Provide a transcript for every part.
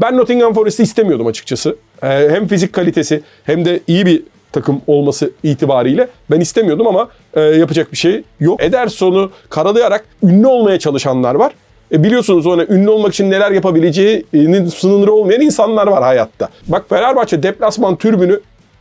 Ben Nottingham Forest'i istemiyordum açıkçası. Ee, hem fizik kalitesi hem de iyi bir takım olması itibariyle ben istemiyordum ama e, yapacak bir şey yok. Ederson'u karalayarak ünlü olmaya çalışanlar var. E biliyorsunuz ona ünlü olmak için neler yapabileceğinin sınırı olmayan insanlar var hayatta. Bak Fenerbahçe deplasman türbünü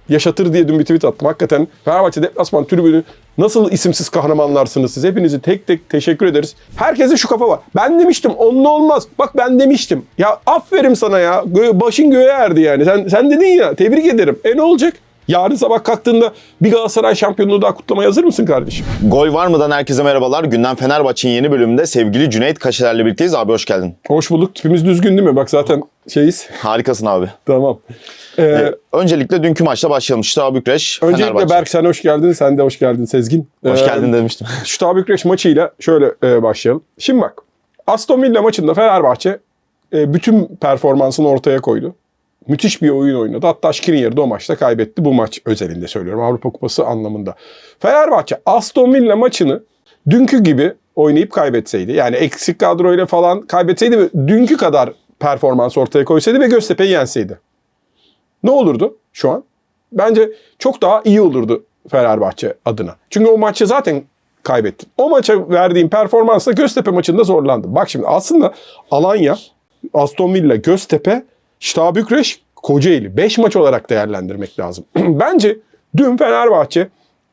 yaşatır diye dün bir tweet attım. Hakikaten Fenerbahçe deplasman tribünü nasıl isimsiz kahramanlarsınız siz. Hepinizi tek tek teşekkür ederiz. Herkese şu kafa var. Ben demiştim onunla olmaz. Bak ben demiştim. Ya aferin sana ya. Gö- başın göğe erdi yani. Sen, sen dedin ya tebrik ederim. E ne olacak? Yarın sabah kalktığında bir Galatasaray şampiyonluğu daha kutlamaya hazır mısın kardeşim? Gol var mıdan herkese merhabalar. Gündem Fenerbahçe'nin yeni bölümünde sevgili Cüneyt Kaşeler'le birlikteyiz. Abi hoş geldin. Hoş bulduk. Tipimiz düzgün değil mi? Bak zaten şeyiz. Harikasın abi. Tamam. Ee, Ee, öncelikle dünkü maçla başlayalım. Şuta Bükreş, öncelikle Fenerbahçe. Berk sen hoş geldin. Sen de hoş geldin Sezgin. Hoş Ee, geldin demiştim. Şu Bükreş maçıyla şöyle e, başlayalım. Şimdi bak. Aston Villa maçında Fenerbahçe e, bütün performansını ortaya koydu. Müthiş bir oyun oynadı. Hatta Skriniar da o maçta kaybetti. Bu maç özelinde söylüyorum. Avrupa Kupası anlamında. Fenerbahçe Aston Villa maçını dünkü gibi oynayıp kaybetseydi. Yani eksik kadroyla falan kaybetseydi ve dünkü kadar performans ortaya koysaydı ve Göztepe'yi yenseydi. Ne olurdu şu an? Bence çok daha iyi olurdu Fenerbahçe adına. Çünkü o maçı zaten kaybettin. O maça verdiğin performansla Göztepe maçında zorlandın. Bak şimdi aslında Alanya, Aston Villa, Göztepe, Şta Bükreş, Kocaeli 5 maç olarak değerlendirmek lazım. Bence dün Fenerbahçe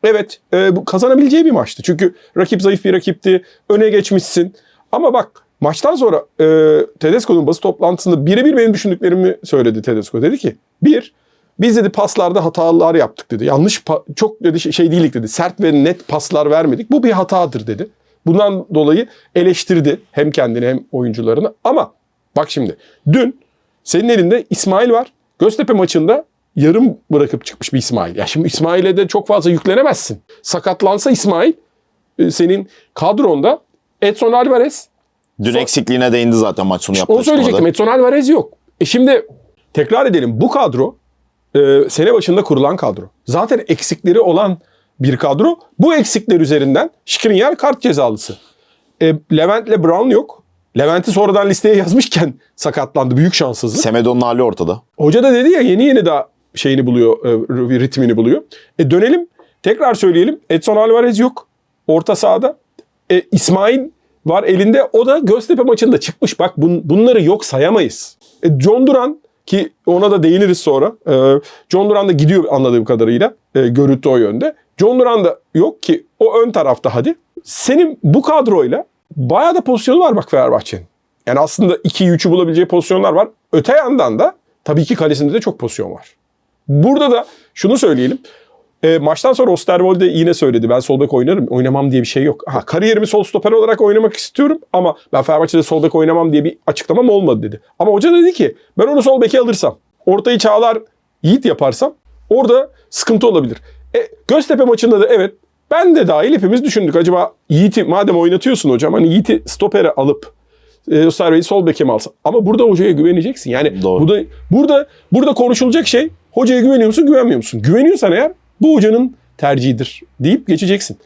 evet e, bu kazanabileceği bir maçtı. Çünkü rakip zayıf bir rakipti. Öne geçmişsin. Ama bak maçtan sonra e, Tedesco'nun basın toplantısında birebir benim düşündüklerimi söyledi Tedesco. Dedi ki bir biz dedi paslarda hatalar yaptık dedi. Yanlış çok dedi şey, şey değildik dedi. Sert ve net paslar vermedik. Bu bir hatadır dedi. Bundan dolayı eleştirdi hem kendini hem oyuncularını. Ama bak şimdi dün senin elinde İsmail var. Göztepe maçında yarım bırakıp çıkmış bir İsmail. Ya şimdi İsmail'e de çok fazla yüklenemezsin. Sakatlansa İsmail e, senin kadronda Edson Alvarez, Dün eksikliğine değindi zaten maç sonu yaptığı onu söyleyecektim. Edson Alvarez yok. E şimdi tekrar edelim. Bu kadro e, sene başında kurulan kadro. Zaten eksikleri olan bir kadro. Bu eksikler üzerinden Skriniar kart cezalısı. E, Levent'le Brown yok. Levent'i sonradan listeye yazmışken sakatlandı. Büyük şanssızlık. Semedo'nun hali ortada. Hoca da dedi ya yeni yeni daha şeyini buluyor, e, ritmini buluyor. E dönelim. Tekrar söyleyelim. Edson Alvarez yok. Orta sahada. E, İsmail var elinde. O da Göztepe maçında çıkmış. Bak bun, bunları yok sayamayız. E, John Duran ki ona da değiniriz sonra. E, John Duran da gidiyor anladığım kadarıyla. E, görüntü o yönde. John Duran da yok ki o ön tarafta hadi. Senin bu kadroyla bayağı da pozisyonu var bak Fenerbahçe'nin. Yani aslında 2'yi 3'ü bulabileceği pozisyonlar var. Öte yandan da tabii ki kalesinde de çok pozisyon var. Burada da şunu söyleyelim. E, maçtan sonra Osterwolde yine söyledi. Ben sol bek oynarım. Oynamam diye bir şey yok. Ha, kariyerimi sol stoper olarak oynamak istiyorum ama ben Fenerbahçe'de sol bek oynamam diye bir açıklamam olmadı dedi. Ama hoca dedi ki ben onu sol beke alırsam, ortayı Çağlar Yiğit yaparsam orada sıkıntı olabilir. E, Göztepe maçında da evet ben de dahil hepimiz düşündük. Acaba Yiğit'i madem oynatıyorsun hocam hani Yiğit'i stopere alıp e, Osterwolde'yi sol beke mi alsam? Ama burada hocaya güveneceksin. Yani Doğru. burada burada burada konuşulacak şey hocaya güveniyor musun, güvenmiyor musun? Güveniyorsan eğer bu hocanın tercihidir deyip geçeceksin.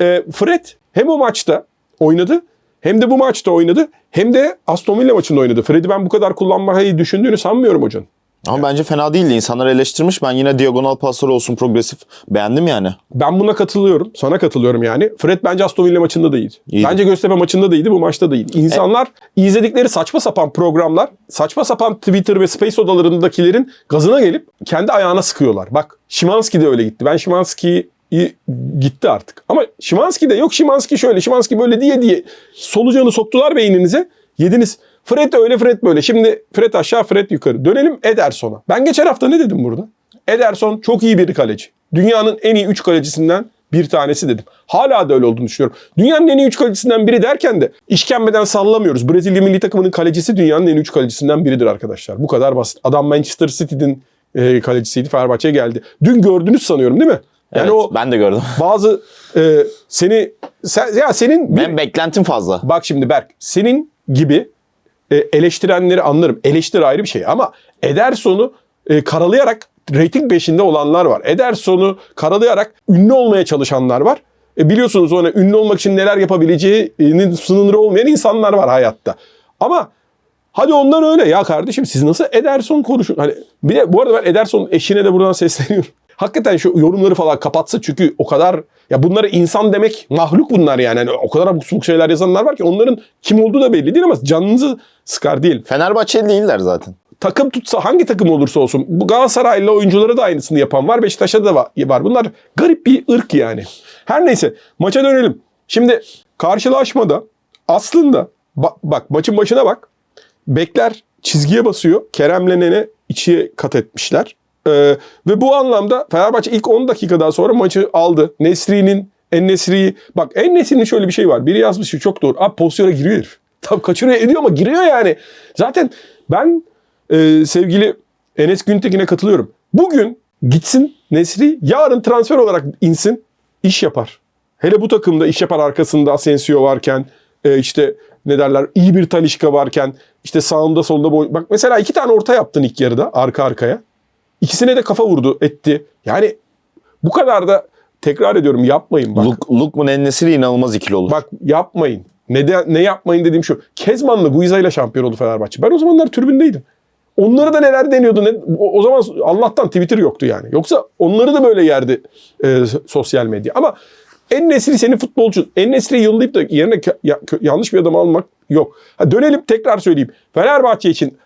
E, Fred hem o maçta oynadı hem de bu maçta oynadı hem de Aston Villa maçında oynadı. Fred'i ben bu kadar kullanmayı düşündüğünü sanmıyorum hocanın. Ama bence fena değildi. İnsanlar eleştirmiş. Ben yine diagonal paslar olsun progresif. Beğendim yani. Ben buna katılıyorum. Sana katılıyorum yani. Fred bence Aston Villa maçında da iyiydi. İyiydi. Bence Göztepe maçında da iyiydi. Bu maçta da iyiydi. İnsanlar izledikleri saçma sapan programlar, saçma sapan Twitter ve Space odalarındakilerin gazına gelip kendi ayağına sıkıyorlar. Bak Şimanski de öyle gitti. Ben Şimanski'yi gitti artık. Ama Şimanski de yok Şimanski şöyle, Şimanski böyle diye diye solucanı soktular beyninize. Yediniz. Fred öyle, Fred böyle. Şimdi Fred aşağı, Fred yukarı. Dönelim Ederson'a. Ben geçen hafta ne dedim burada? Ederson çok iyi bir kaleci. Dünyanın en iyi 3 kalecisinden bir tanesi dedim. Hala da öyle olduğunu düşünüyorum. Dünyanın en iyi 3 kalecisinden biri derken de işkembeden sallamıyoruz. Brezilya milli takımının kalecisi dünyanın en iyi 3 kalecisinden biridir arkadaşlar. Bu kadar basit. Adam Manchester City'nin e, kalecisiydi. Fenerbahçe'ye geldi. Dün gördünüz sanıyorum değil mi? Yani evet, o ben de gördüm. bazı e, seni sen, ya senin bir, Ben beklentim fazla. Bak şimdi Berk, senin gibi e, eleştirenleri anlarım. Eleştiri ayrı bir şey ama Ederson'u e, karalayarak rating peşinde olanlar var. Ederson'u karalayarak ünlü olmaya çalışanlar var. E, biliyorsunuz ona ünlü olmak için neler yapabileceğinin sınırı olmayan insanlar var hayatta. Ama Hadi onlar öyle ya kardeşim siz nasıl Ederson konuşun? Hani bir de bu arada ben Ederson'un eşine de buradan sesleniyorum. Hakikaten şu yorumları falan kapatsa çünkü o kadar ya bunları insan demek mahluk bunlar yani. Hani o kadar abuk subuk şeyler yazanlar var ki onların kim olduğu da belli değil ama canınızı sıkar değil. Fenerbahçeli değiller zaten. Takım tutsa hangi takım olursa olsun bu Galatasaraylı oyunculara da aynısını yapan var. Beşiktaş'ta da va- var. Bunlar garip bir ırk yani. Her neyse maça dönelim. Şimdi karşılaşmada aslında ba- bak maçın başına bak. Bekler çizgiye basıyor. Kerem'le Nene içiye kat etmişler. Ee, ve bu anlamda Fenerbahçe ilk 10 dakikadan sonra maçı aldı. Nesri'nin En Nesri'yi bak En Nesri'nin şöyle bir şey var. Biri yazmış ki çok doğru. Abi pozisyona giriyor herif. Tam kaçırıyor ediyor ama giriyor yani. Zaten ben e, sevgili Enes Güntekin'e katılıyorum. Bugün gitsin Nesri yarın transfer olarak insin iş yapar. Hele bu takımda iş yapar arkasında Asensio varken e, işte ne derler iyi bir Talişka varken işte sağında solunda boy... Bak mesela iki tane orta yaptın ilk yarıda arka arkaya. İkisine de kafa vurdu etti. Yani bu kadar da tekrar ediyorum yapmayın bak. Luk, Lukman Ennesiri inanılmaz ikili olur. Bak yapmayın. Ne, de, ne yapmayın dediğim şu. Kezman'la Guiza ile şampiyon oldu Fenerbahçe. Ben o zamanlar tribündeydim. Onları da neler deniyordu. Ne, o, o zaman Allah'tan Twitter yoktu yani. Yoksa onları da böyle yerdi e, sosyal medya. Ama en nesri senin futbolcu. En nesri yollayıp da yerine yanlış bir adam almak yok. Ha, dönelim tekrar söyleyeyim. Fenerbahçe için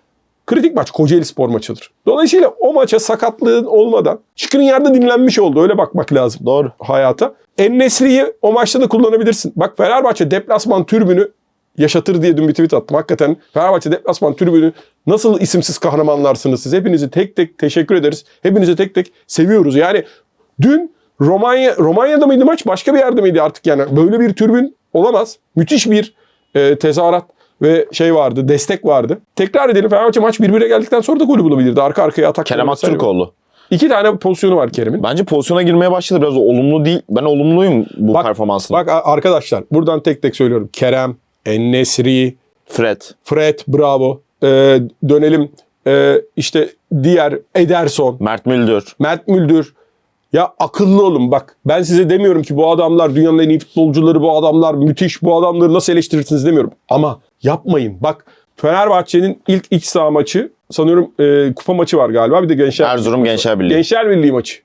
kritik maç Kocaeli Spor maçıdır. Dolayısıyla o maça sakatlığın olmadan çıkın yerde dinlenmiş oldu. Öyle bakmak lazım Doğru. hayata. En-Nesyri'yi o maçta da kullanabilirsin. Bak Fenerbahçe deplasman türbünü yaşatır diye dün bir tweet attım. Hakikaten Fenerbahçe deplasman türbünü nasıl isimsiz kahramanlarsınız siz. Hepinizi tek tek teşekkür ederiz. Hepinizi tek tek seviyoruz. Yani dün Romanya Romanya'da mıydı maç başka bir yerde miydi artık yani böyle bir türbün olamaz. Müthiş bir e, tezahürat ve şey vardı, destek vardı. Tekrar edelim Fenerbahçe maç birbirine geldikten sonra da golü bulabilirdi. Arka arkaya atak. Kerem. Aktürkoğlu. İki tane pozisyonu var Kerem'in. Bence pozisyona girmeye başladı. Biraz olumlu değil. Ben olumluyum bu Bak- performansına. Bak arkadaşlar buradan tek tek söylüyorum. Kerem, Ennesri, Fred. Fred bravo. Ee, dönelim Ee, işte diğer Ederson, Mert Müldür. Mert Müldür. Ya akıllı olun bak. Ben size demiyorum ki bu adamlar dünyanın en iyi futbolcuları, bu adamlar müthiş, bu adamları nasıl eleştirirsiniz demiyorum. Ama yapmayın. Bak Fenerbahçe'nin ilk iç saha maçı sanıyorum e, kupa maçı var galiba. Bir de Gençler Erzurum Gençler Birliği. Gençler Birliği maçı.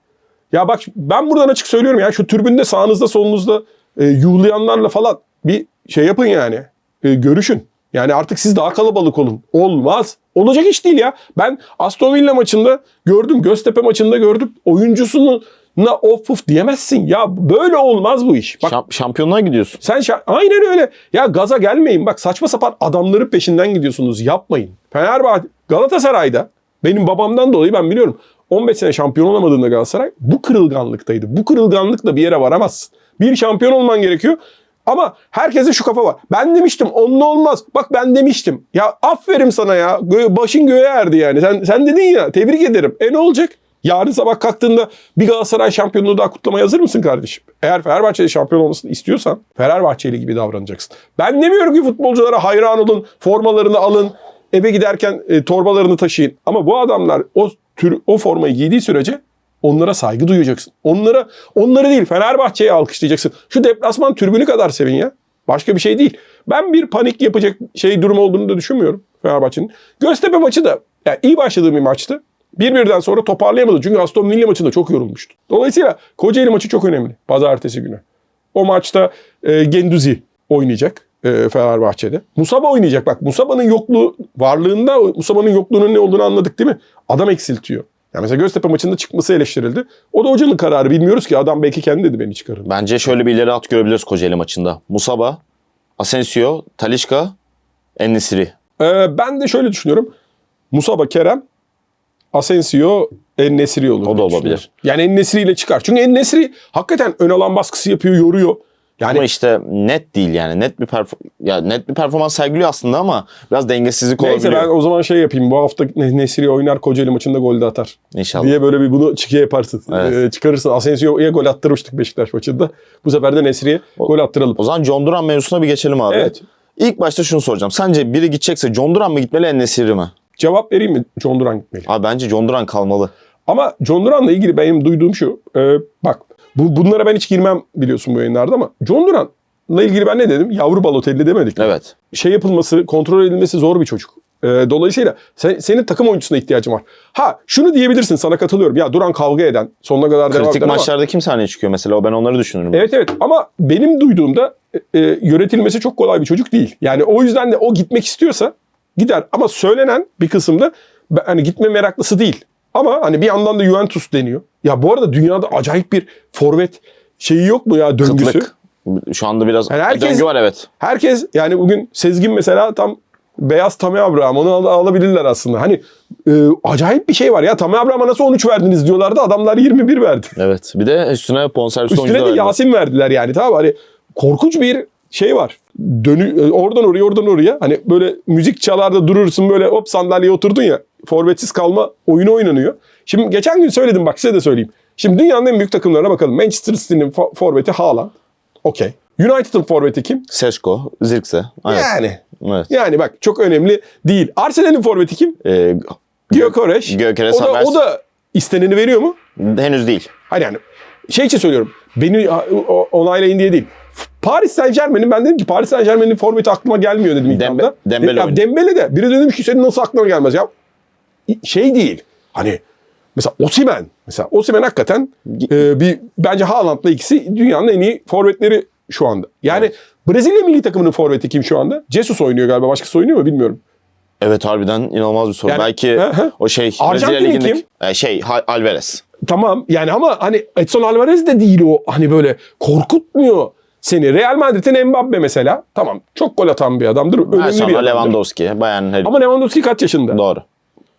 Ya bak ben buradan açık söylüyorum ya şu türbünde sağınızda solunuzda e, yuhlayanlarla falan bir şey yapın yani. E, görüşün. Yani artık siz daha kalabalık olun. Olmaz. Olacak iş değil ya. Ben Aston Villa maçında gördüm. Göztepe maçında gördüm. Oyuncusunu na of puf diyemezsin. Ya böyle olmaz bu iş. Bak Şamp- şampiyonluğa gidiyorsun. sen şa- aynen öyle. Ya gaza gelmeyin. Bak saçma sapan adamların peşinden gidiyorsunuz. Yapmayın. Fenerbahçe Galatasaray'da benim babamdan dolayı ben biliyorum. 15 sene şampiyon olamadığında Galatasaray bu kırılganlıktaydı. Bu kırılganlıkla bir yere varamazsın. Bir şampiyon olman gerekiyor. Ama herkese şu kafa var. Ben demiştim onunla olmaz. Bak ben demiştim. Ya aferin sana ya. Başın göğe erdi yani. Sen, sen dedin ya tebrik ederim. E ne olacak? Yarın sabah kalktığında bir Galatasaray şampiyonluğu daha kutlamaya hazır mısın kardeşim? Eğer Fenerbahçe'de şampiyon olmasını istiyorsan Fenerbahçeli gibi davranacaksın. Ben demiyorum ki futbolculara hayran olun, formalarını alın, eve giderken e, torbalarını taşıyın. Ama bu adamlar o tür o formayı giydiği sürece onlara saygı duyacaksın. Onlara onları değil Fenerbahçe'yi alkışlayacaksın. Şu deplasman türbünü kadar sevin ya. Başka bir şey değil. Ben bir panik yapacak şey durum olduğunu da düşünmüyorum Fenerbahçe'nin. Göztepe maçı da yani iyi başladığı bir maçtı. Bir birden sonra toparlayamadı. Çünkü Aston Villa maçında çok yorulmuştu. Dolayısıyla Kocaeli maçı çok önemli. Pazartesi günü. O maçta e, Genduzi oynayacak e, Fenerbahçe'de. Musaba oynayacak. Bak Musaba'nın yokluğu varlığında Musaba'nın yokluğunun ne olduğunu anladık değil mi? Adam eksiltiyor. Yani mesela Göztepe maçında çıkması eleştirildi. O da hocanın kararı. Bilmiyoruz ki adam belki kendi dedi beni çıkarın. Bence şöyle bir ileri at görebiliriz Kocaeli maçında. Musaba, Asensio, Talişka, Ennesiri. Ee, ben de şöyle düşünüyorum. Musaba, Kerem, Asensio, En-Nesri olur. O da olabilir. Yani En-Nesri ile çıkar. Çünkü En-Nesri hakikaten ön alan baskısı yapıyor, yoruyor. Yani Ama işte net değil yani. Net bir perf- ya net bir performans sergiliyor aslında ama biraz dengesizlik neyse olabiliyor. ben o zaman şey yapayım. Bu hafta Ne- Nesri oynar Kocaeli maçında gol de atar. İnşallah. Diye böyle bir bunu çıkıya yaparsın. Evet. Ee, çıkarırsın. Asensio'ya gol attırmıştık Beşiktaş maçında. Bu sefer de Nesri'ye gol attıralım. O zaman John Duran mevzusuna bir geçelim abi. Evet. İlk başta şunu soracağım. Sence biri gidecekse John Duran mı gitmeli Ennesiri mi? Cevap vereyim mi? John Duran gitmeli. Abi bence John Duran kalmalı. Ama John Duran'la ilgili benim duyduğum şu. e, bak bu, bunlara ben hiç girmem biliyorsun bu yayınlarda ama John Duran'la ilgili ben ne dedim? Yavru Balotelli demedik. mi? Evet. Şey yapılması, kontrol edilmesi zor bir çocuk. Ee, dolayısıyla sen, senin takım oyuncusuna ihtiyacın var. Ha şunu diyebilirsin sana katılıyorum. Ya Duran kavga eden sonuna kadar devam Kritik eden ama- maçlarda kim sahneye çıkıyor mesela? Ben onları düşünürüm. Evet evet ama benim duyduğumda e, e, yönetilmesi çok kolay bir çocuk değil. Yani o yüzden de o gitmek istiyorsa gider ama söylenen bir kısımda hani gitme meraklısı değil. Ama hani bir yandan da Juventus deniyor. Ya bu arada dünyada acayip bir forvet şeyi yok mu ya döngüsü? Kıtlık. Şu anda biraz Yani herkes- döngü var evet. Herkes yani bugün Sezgin mesela tam beyaz Tammy Abraham onu al- alabilirler aslında. Hani e, acayip bir şey var ya Tammy Abraham'a nasıl 13 verdiniz diyorlardı adamlar 21 verdi. Evet. Bir de üstüne bonservis Üstüne oyuncu de da verdi. Yasin verdiler yani tamam hani korkunç bir şey var. Dönü e, oradan oraya oradan oraya hani böyle müzik çalar da durursun böyle hop sandalyeye oturdun ya forvetsiz kalma oyunu oynanıyor. Şimdi geçen gün söyledim bak size de söyleyeyim. Şimdi dünyanın en büyük takımlarına bakalım. Manchester City'nin fo- forveti Haaland. Okey. United'ın forveti kim? Sesko, Zirkse. Aynen. Yani. Evet. Yani bak çok önemli değil. Arsenal'in forveti kim? Ee, Gyökeres. Gyökeres, o da, o da isteneni veriyor mu? henüz değil. Hayır yani şey için söylüyorum. Beni onaylayın diye değil. Paris Saint Germain'in ben dedim ki Paris Saint Germain'in forveti aklıma gelmiyor dedim ilk Dembe- anda. Dembele oynuyor. Dembele de biri dedim ki senin nasıl aklına gelmez ya. Şey değil. Hani mesela Osimhen. Mesela Osimhen hakikaten e, bir bence Haaland'la ikisi dünyanın en iyi forvetleri şu anda. Yani Brezilya milli takımının forveti kim şu anda? Jesus oynuyor galiba. Başkası oynuyor mu bilmiyorum. Evet harbiden inanılmaz bir soru. Yani- Belki Hı hı. o şey Arjantin'in Brezilya Ligi'ndeki kim? e, şey Alvarez. Tamam yani ama hani Edson Alvarez de değil o hani böyle korkutmuyor seni. Real Madrid'in Mbappe mesela tamam çok gol atan bir adamdır. Önemli bir sonra adamdır. Lewandowski. Bayern Harry. Ama Lewandowski kaç yaşında? Doğru.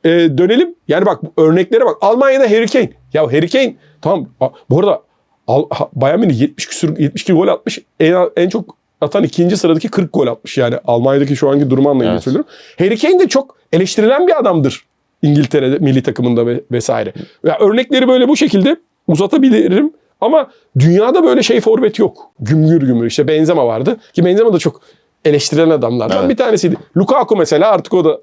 Ee, dönelim yani bak örneklere bak. Almanya'da Harry Kane. Ya Harry Kane tamam bu arada Al, Bayern Münih 70 küsur 72 gol atmış. En, en çok atan ikinci sıradaki 40 gol atmış yani. Almanya'daki şu anki durumu anlayınca Evet. söylüyorum. Harry Kane de çok eleştirilen bir adamdır. İngiltere'de milli takımında ve, vesaire. Ya örnekleri böyle bu şekilde uzatabilirim. Ama dünyada böyle şey forvet yok. Gümgür gümür işte Benzema vardı. Ki Benzema da çok eleştirilen adamlardan Evet. bir tanesiydi. Lukaku mesela artık o da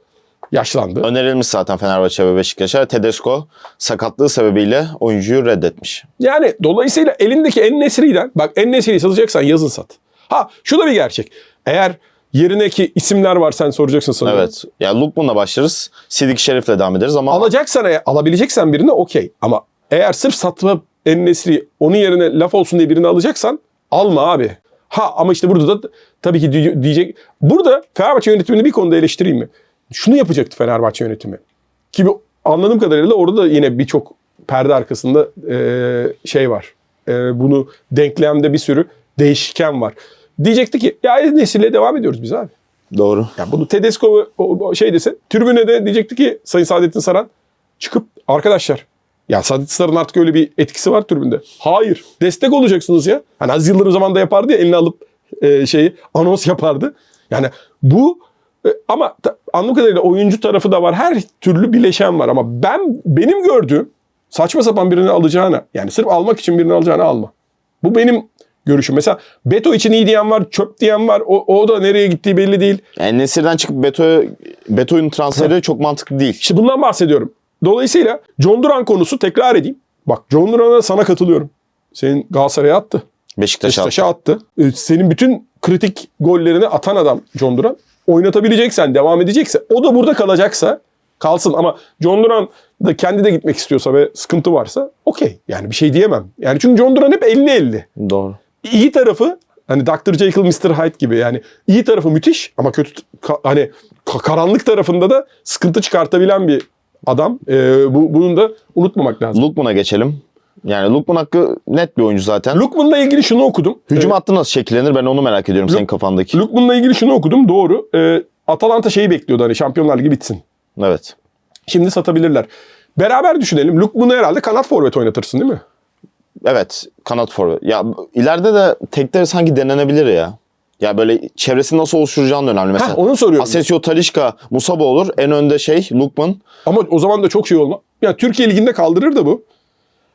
yaşlandı. Önerilmiş zaten Fenerbahçe ve Beşiktaş'a. Tedesco sakatlığı sebebiyle oyuncuyu reddetmiş. Yani dolayısıyla elindeki en nesriyle bak en nesriyi satacaksan yazın sat. Ha şu da bir gerçek. Eğer yerindeki isimler var sen soracaksın sana. Evet. Ya Lukman'la başlarız. Sidik Şerif'le devam ederiz ama Alacaksan eğer alabileceksen birini okey. Ama eğer sırf satma en nesri onun yerine laf olsun diye birini alacaksan alma abi. Ha ama işte burada da tabii ki diye- diyecek. Burada Fenerbahçe yönetimini bir konuda eleştireyim mi? Şunu yapacaktı Fenerbahçe yönetimi. Ki anladığım kadarıyla orada da yine birçok perde arkasında eee, şey var. Eee, bunu denklemde bir sürü değişken var. Diyecekti ki ya nesille devam ediyoruz biz abi. doğru. Ya bunu Tedesco şey dese tribüne de diyecekti ki Sayın Saadettin Saran çıkıp arkadaşlar ya Saran artık öyle bir etkisi var tribünde. Hayır. Destek olacaksınız ya. Hani Aziz Yıldırım zamanında yapardı ya elini alıp e, şeyi anons yapardı. Yani bu e, ama ta, anladığım kadarıyla oyuncu tarafı da var. Her türlü bileşen var ama ben benim gördüğüm saçma sapan birini alacağına yani sırf almak için birini alacağına alma. Bu benim görüşüm. Mesela Beto için iyi diyen var, çöp diyen var. O, o da nereye gittiği belli değil. Yani Nesir'den çıkıp Beto, Beto'nun transferi çok mantıklı değil. İşte bundan bahsediyorum. Dolayısıyla John Duran konusu tekrar edeyim. Bak John Duran'a sana katılıyorum. Senin Galatasaray'a attı. Beşiktaş'a Beşiktaş'a attı. Ee, Senin bütün kritik gollerini atan adam John Duran. Oynatabileceksen, devam edecekse, o da burada kalacaksa kalsın. Ama John Duran da kendi de gitmek istiyorsa ve sıkıntı varsa okey. Yani bir şey diyemem. Yani çünkü John Duran hep 50-50. Doğru. İyi tarafı hani Dr. Jekyll Mr. Hyde gibi yani iyi tarafı müthiş ama kötü hani ka- karanlık tarafında da sıkıntı çıkartabilen bir adam. Ee, bu bunun da unutmamak lazım. Lukman'a geçelim. Yani Lukman hakkı net bir oyuncu zaten. Lukman'la ilgili şunu okudum. Hücum Ee, hattı nasıl şekillenir ben onu merak ediyorum senin kafandaki. Lukman'la ilgili şunu okudum. Doğru. Ee, Atalanta şeyi bekliyordu hani Şampiyonlar Ligi bitsin. Evet. Şimdi satabilirler. Beraber düşünelim. Lukman'ı herhalde kanat forvet oynatırsın değil mi? Evet. Kanat forvet. Ya ileride de tekleri sanki denenebilir ya. Ya böyle çevresini nasıl oluşturacağın da önemli. Mesela Heh, onu soruyorum. Asensio, Talişka, Musaba olur. En önde şey Lukman. Ama o zaman da çok şey olma. Ya Türkiye Ligi'nde kaldırır da bu.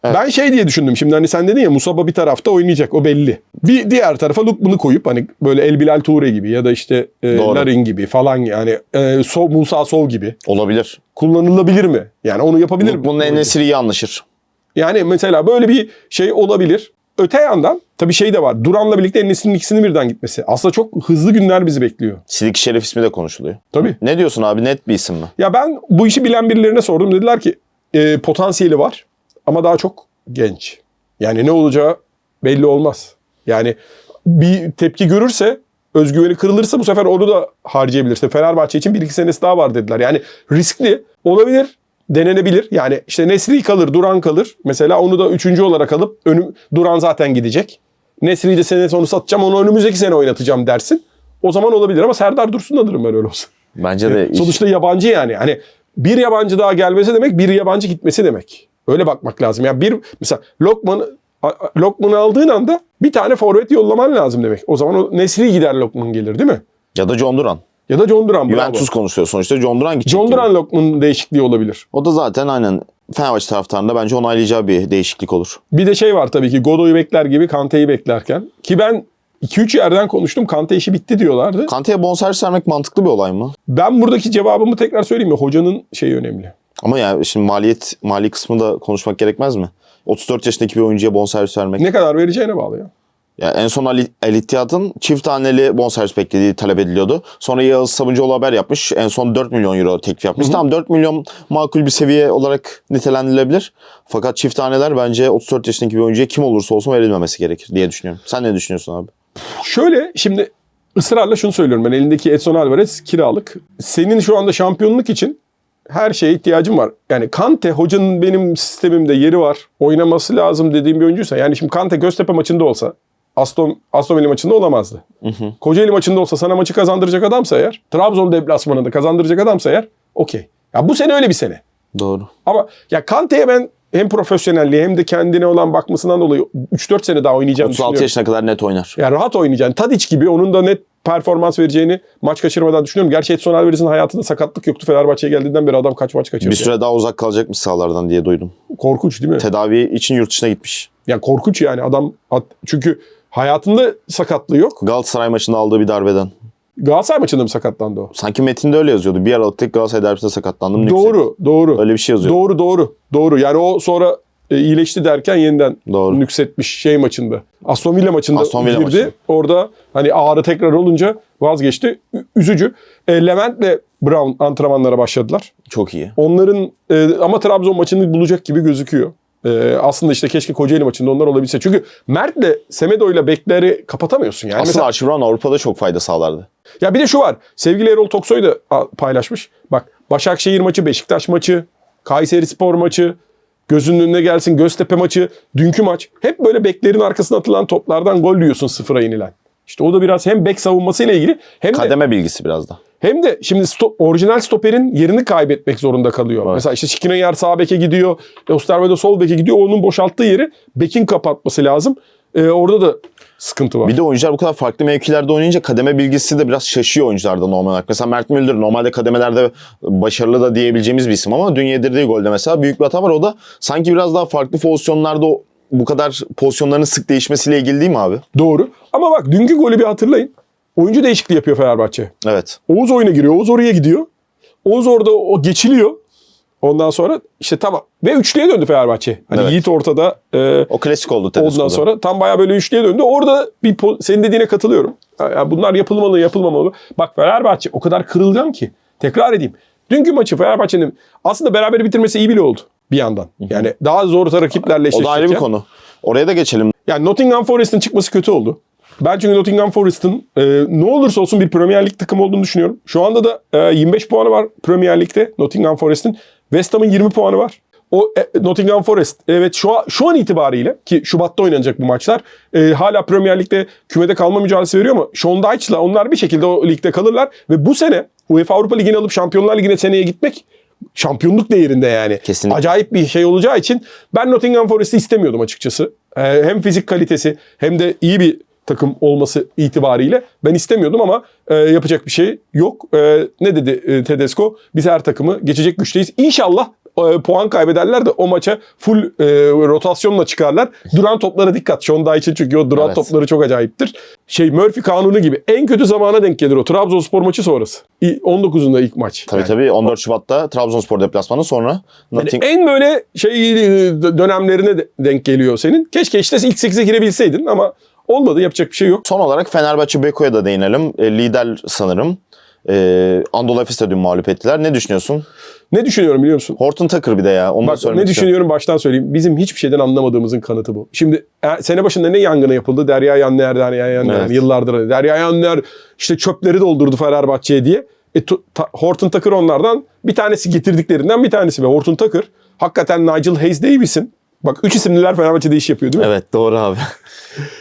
Evet. Ben şey diye düşündüm şimdi hani sen dedin ya Musaba bir tarafta oynayacak o belli. Bir diğer tarafa Lukman'ı koyup hani böyle El Bilal Toure gibi ya da işte e, Doğru. Larin gibi falan yani e, Sol, Musa Sol gibi Olabilir. kullanılabilir mi? Yani onu yapabilir mi? Lukman'la Enesiri iyi anlaşır. Yani mesela böyle bir şey olabilir. Öte yandan tabii şey de var. Duran'la birlikte Enes'in ikisinin birden gitmesi. Aslında çok hızlı günler bizi bekliyor. Sidik Şerif ismi de konuşuluyor. Tabii. Ne diyorsun abi net bir isim mi? Ya ben bu işi bilen birilerine sordum. Dediler ki e, potansiyeli var ama daha çok genç. Yani ne olacağı belli olmaz. Yani bir tepki görürse özgüveni kırılırsa bu sefer onu da harcayabilirse Fenerbahçe için bir iki senesi daha var dediler. Yani riskli olabilir denenebilir. Yani işte Nesri kalır, Duran kalır. Mesela onu da üçüncü olarak alıp önüm, Duran zaten gidecek. Nesri'yi de sene sonu satacağım onu önümüzdeki sene oynatacağım dersin. O zaman olabilir ama Serdar Dursun alırım ben öyle olsa. Bence de iş- Sonuçta yabancı yani. Hani bir yabancı daha gelmesi demek bir yabancı gitmesi demek. Öyle bakmak lazım. Yani bir mesela Lokman Lokman'ı aldığın anda bir tane forvet yollaman lazım demek. O zaman o Nesri gider Lokman gelir değil mi? ya da John Duran. Ya da John Duran. bravo. Juventus konuşuyor sonuçta. John Duran gidecek. John. Duran Lokman değişikliği olabilir. O da zaten aynen Fenerbahçe taraftarında bence onaylayacağı bir değişiklik olur. Bir de şey var tabii ki Godoy'u bekler gibi Kante'yi beklerken. Ki ben 2-3 yerden konuştum. Kante işi bitti diyorlardı. Kante'ye bonservis vermek mantıklı bir olay mı? Ben buradaki cevabımı tekrar söyleyeyim mi? Hocanın şeyi önemli. Ama ya şimdi maliyet mali kısmı da konuşmak gerekmez mi? 34 yaşındaki bir oyuncuya bonservis vermek. Ne kadar vereceğine bağlı ya. Ya en son Ali, El İttihad'ın çift taneli bonservis beklediği talep ediliyordu. Sonra Yağız Sabuncuoğlu haber yapmış. En son 4 milyon euro teklif yapmış. Tamam 4 milyon makul bir seviye olarak nitelendirilebilir. Fakat çift taneler bence 34 yaşındaki bir oyuncuya kim olursa olsun verilmemesi gerekir diye düşünüyorum. Sen ne düşünüyorsun abi? Şöyle şimdi ısrarla şunu söylüyorum ben elindeki Edson Alvarez kiralık. Senin şu anda şampiyonluk için her şeye ihtiyacın var. Yani Kante hocanın benim sistemimde yeri var. Oynaması lazım dediğim bir oyuncuysa. Yani şimdi Kante Göztepe maçında olsa Aston, Aston Villa maçında olamazdı. Kocaeli maçında olsa sana maçı kazandıracak adamsa eğer, Trabzon deplasmanında kazandıracak adamsa eğer, okey. Ya bu sene öyle bir sene. Doğru. Ama ya Kante'ye ben hem profesyonelliği hem de kendine olan bakmasından dolayı 3-4 sene daha oynayacağını 36 düşünüyorum. yaşına kadar net oynar. Yani rahat oynayacaksın. Tadic gibi onun da net performans vereceğini maç kaçırmadan düşünüyorum. Gerçi Edson Alvarez'in hayatında sakatlık yoktu. Fenerbahçe'ye geldiğinden beri adam kaç maç kaçırdı. Bir süre daha uzak kalacakmış sahalardan diye duydum. Korkunç değil mi? Tedavi için yurt dışına gitmiş. ya korkunç yani adam at- çünkü hayatında sakatlığı yok. Galatasaray maçında aldığı bir darbeden. Galatasaray maçında mı sakatlandı o? Sanki metinde öyle yazıyordu. Bir Aralık'ta Galatasaray derbisinde sakatlandım. Doğru, doğru. Öyle bir şey yazıyor. Doğru, doğru. Doğru. Yani o sonra e, iyileşti derken yeniden Doğru. nüksetmiş şey maçında. Aston Villa maçında Aston Villa girdi. maçı. Orada hani ağrı tekrar olunca vazgeçti. Üzücü. E, Levent'le Brown antrenmanlara başladılar. Çok iyi. Onların e, ama Trabzon maçını bulacak gibi gözüküyor. E, aslında işte keşke Kocaeli maçında onlar olabilse. Çünkü Mert'le Semedo'yla bekleri kapatamıyorsun. Yani Aslında mesela, Brown Avrupa'da çok fayda sağlardı. ya bir de şu var. Sevgili Erol Toksoy da paylaşmış. Bak Başakşehir maçı, Beşiktaş maçı, Kayseri Spor maçı, gözünün önüne gelsin Göztepe maçı, dünkü maç. Hep böyle beklerin arkasına atılan toplardan gol yiyorsun sıfıra inilen. İşte o da biraz hem bek savunmasıyla ilgili hem de Kademe bilgisi biraz da. Hem de şimdi sto- orijinal stoperin yerini kaybetmek zorunda kalıyor. Evet. Mesela işte Skriniar sağ beke gidiyor. Osterwolde sol beke gidiyor. Onun boşalttığı yeri bekin kapatması lazım. Ee, orada da sıkıntı var. Bir de oyuncular bu kadar farklı mevkilerde oynayınca kademe bilgisi de biraz şaşıyor oyuncularda normal olarak. Mesela Mert Müldür normalde kademelerde başarılı da diyebileceğimiz bir isim ama dün yedirdiği golde mesela büyük bir hata var. O da sanki biraz daha farklı pozisyonlarda bu kadar pozisyonların sık değişmesiyle ilgili değil mi abi? Doğru. Ama bak dünkü golü bir hatırlayın. Oyuncu değişikliği yapıyor Fenerbahçe. Evet. Oğuz oyuna giriyor. Oğuz oraya gidiyor. Oğuz orada o geçiliyor. Ondan sonra işte tamam. Ve üçlüye döndü Fenerbahçe. Hani Evet. Yiğit ortada. e, O klasik oldu Ondan Tedesco'da. sonra tam bayağı böyle üçlüye döndü. Orada bir senin dediğine katılıyorum. Ya- ya bunlar yapılmalı, yapılmamalı. Bak Fenerbahçe o kadar kırılgan ki. Tekrar edeyim. Dünkü maçı Fenerbahçe'nin aslında beraber bitirmesi iyi bile oldu bir yandan. Yani daha zor rakiplerle O da ayrı bir eşleşirken. konu. Oraya da geçelim. Yani Nottingham Forest'in çıkması kötü oldu. Ben çünkü Nottingham Forest'ın e, ne olursa olsun bir Premier Lig takımı olduğunu düşünüyorum. Şu anda da e, 25 puanı var Premier Lig'de Nottingham Forest'in. West Ham'ın 20 puanı var. O e, Nottingham Forest evet şu an, şu an itibariyle ki Şubat'ta oynanacak bu maçlar e, hala Premier Lig'de kümede kalma mücadelesi veriyor ama Sean Dyche'la onlar bir şekilde o ligde kalırlar ve bu sene UEFA Avrupa Ligi'ni alıp Şampiyonlar Ligi'ne seneye gitmek şampiyonluk değerinde yani. Kesinlikle. Acayip bir şey olacağı için ben Nottingham Forest'i istemiyordum açıkçası. Ee, hem fizik kalitesi hem de iyi bir takım olması itibariyle ben istemiyordum ama e, yapacak bir şey yok. E, ne dedi e, Tedesco? Biz her takımı geçecek güçteyiz. İnşallah e, puan kaybederler de o maça full e, rotasyonla çıkarlar. Duran toplara dikkat. Şonda için çünkü o duran Evet. topları çok acayiptir. Şey Murphy kanunu gibi en kötü zamana denk gelir o. Trabzonspor maçı sonrası. İ- 19'unda ilk maç. Tabii Yani. tabii 14 Şubat'ta Trabzonspor deplasmanı sonra Yani Notting- en böyle şey e, dönemlerine de- denk geliyor senin. Keşke işte ilk 8'e girebilseydin ama olmadı yapacak bir şey yok. Son olarak Fenerbahçe Beko'ya da değinelim. E, lider sanırım. E, Anadolu Efes'te dün mağlup ettiler. Ne düşünüyorsun? Ne düşünüyorum biliyor musun? Horton Tucker bir de ya. Onu da Bak söylemek ne istiyorum. düşünüyorum baştan söyleyeyim. Bizim hiçbir şeyden anlamadığımızın kanıtı bu. Şimdi e, sene başında ne yangını yapıldı? Derya Yanner, Derya Yanner. Evet. Yıllardır. Derya Yanner işte çöpleri doldurdu Fenerbahçe'ye diye. E, ta- Horton Tucker onlardan bir tanesi getirdiklerinden bir tanesi. Ve Horton Tucker hakikaten Nigel Hayes Davis'in Bak üç isimliler Fenerbahçe'de iş yapıyor değil mi? Evet doğru abi.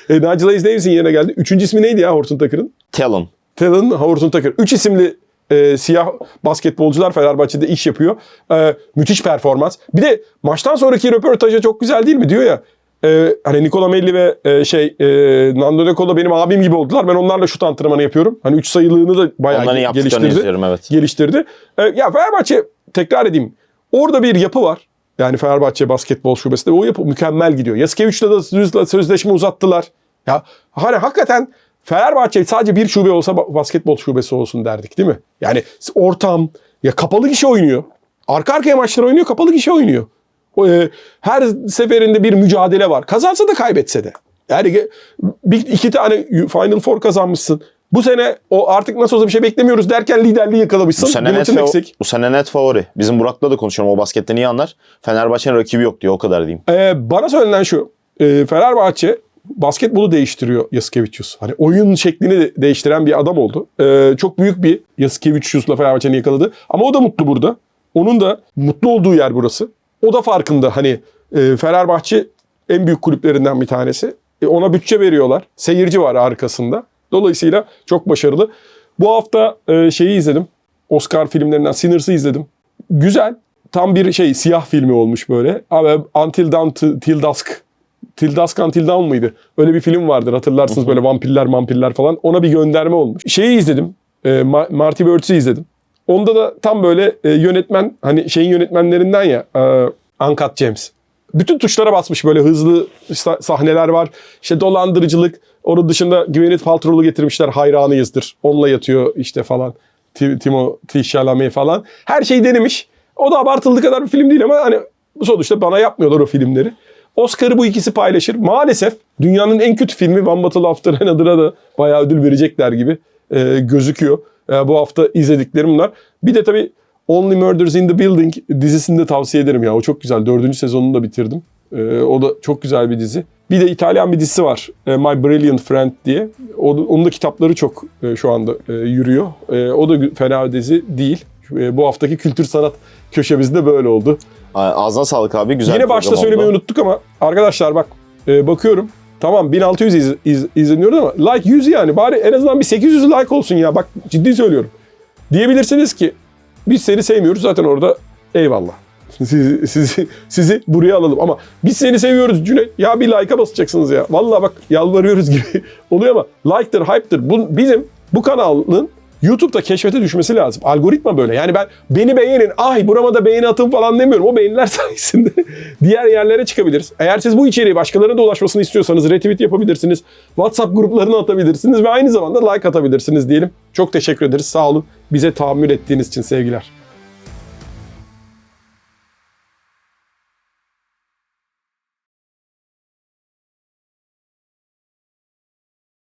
E, Nigel Hayes Davis'in yerine geldi. Üçüncü ismi neydi ya Horton Tucker'ın? Talon. Talon Horton Tucker. Üç isimli e, siyah basketbolcular Fenerbahçe'de iş yapıyor. E, müthiş performans. Bir de maçtan sonraki röportajı çok güzel değil mi? Diyor ya e, hani Nikola Melli ve e, şey e, Nando De Colo benim abim gibi oldular. Ben onlarla şut antrenmanı yapıyorum. Hani üç sayılığını da bayağı Onların geliştirdi. izliyorum evet. Geliştirdi. E, ya Fenerbahçe tekrar edeyim. Orada bir yapı var. Yani Fenerbahçe basketbol şubesinde o yapı mükemmel gidiyor. Yasikevici'le de sözleşme uzattılar. Ya hani hakikaten Fenerbahçe sadece bir şube olsa ba- basketbol şubesi olsun derdik değil mi? Yani ortam ya kapalı gişe oynuyor. Arka arkaya maçlar oynuyor, kapalı gişe oynuyor. E, her seferinde bir mücadele var. Kazansa da kaybetse de. Yani bir, iki tane Final Four kazanmışsın. Bu sene o artık nasıl olsa bir şey beklemiyoruz derken liderliği yakalamışsın. Bu sene, net eksik. bu sene net favori. Bizim Burak'la da konuşuyorum. O basketten iyi anlar. Fenerbahçe'nin rakibi yok diyor. O kadar diyeyim. Ee, bana söylenen şu. e, Fenerbahçe basketbolu değiştiriyor Yasikevicius. Hani oyun şeklini de değiştiren bir adam oldu. Ee, çok büyük bir Yasikevicius'la Fenerbahçe'nin yakaladı. Ama o da mutlu burada. Onun da mutlu olduğu yer burası. O da farkında. Hani e, Fenerbahçe en büyük kulüplerinden bir tanesi. E, ona bütçe veriyorlar. Seyirci var arkasında. Dolayısıyla çok başarılı. Bu hafta e, şeyi izledim. Oscar filmlerinden Sinners'ı izledim. Güzel. Tam bir şey siyah filmi olmuş böyle. Abi Until Dawn Till Dusk. Till Dusk Until Dawn mıydı? Öyle bir film vardır hatırlarsınız böyle vampirler mampirler falan. Ona bir gönderme olmuş. Şeyi izledim. E, Ma- Marty Birds'i izledim. Onda da tam böyle e, yönetmen hani şeyin yönetmenlerinden ya e, Uncut James. Bütün tuşlara basmış böyle hızlı sa- sahneler var. İşte dolandırıcılık. Onun dışında Gwyneth Paltrow'u getirmişler hayranıyızdır. Onunla yatıyor işte falan. Ti- Timothée Chalamet falan. Her şeyi denemiş. O da abartıldığı kadar bir film değil ama hani sonuçta bana yapmıyorlar o filmleri. Oscar'ı bu ikisi paylaşır. Maalesef dünyanın en kötü filmi One Battle After Another'a da bayağı ödül verecekler gibi e, gözüküyor. E, bu hafta izlediklerim bunlar. Bir de tabii Only Murders in the Building dizisini de tavsiye ederim ya. O çok güzel. Dördüncü sezonunu da bitirdim. E, o da çok güzel bir dizi. Bir de İtalyan bir dizisi var. E, My Brilliant Friend diye. Onun da kitapları çok e, şu anda e, yürüyor. O da fena dizi değil. Bu haftaki kültür sanat köşemizde böyle oldu. Ağzına sağlık abi. Güzel Yine başta söylemeyi oldu. unuttuk ama arkadaşlar bak bakıyorum. Tamam 1600 iz, iz, izleniyoruz ama like 100 yani. Bari en azından bir 800 like olsun ya. Bak ciddi söylüyorum. Diyebilirsiniz ki biz seni sevmiyoruz zaten orada eyvallah. Sizi, sizi, sizi buraya alalım ama biz seni seviyoruz Cüneyt. Ya bir like'a basacaksınız ya. Vallahi bak yalvarıyoruz gibi oluyor ama like'tır, hype'tır. Bu, bizim bu kanalın YouTube'da keşfete düşmesi lazım. Algoritma böyle. Yani ben beni beğenin, ay burama da beğeni atın falan demiyorum. O beğeniler sayesinde diğer yerlere çıkabiliriz. Eğer siz bu içeriği başkalarına da ulaşmasını istiyorsanız retweet yapabilirsiniz. WhatsApp gruplarına atabilirsiniz ve aynı zamanda like atabilirsiniz diyelim. Çok teşekkür ederiz. Sağ olun. Bize tahammül ettiğiniz için sevgiler.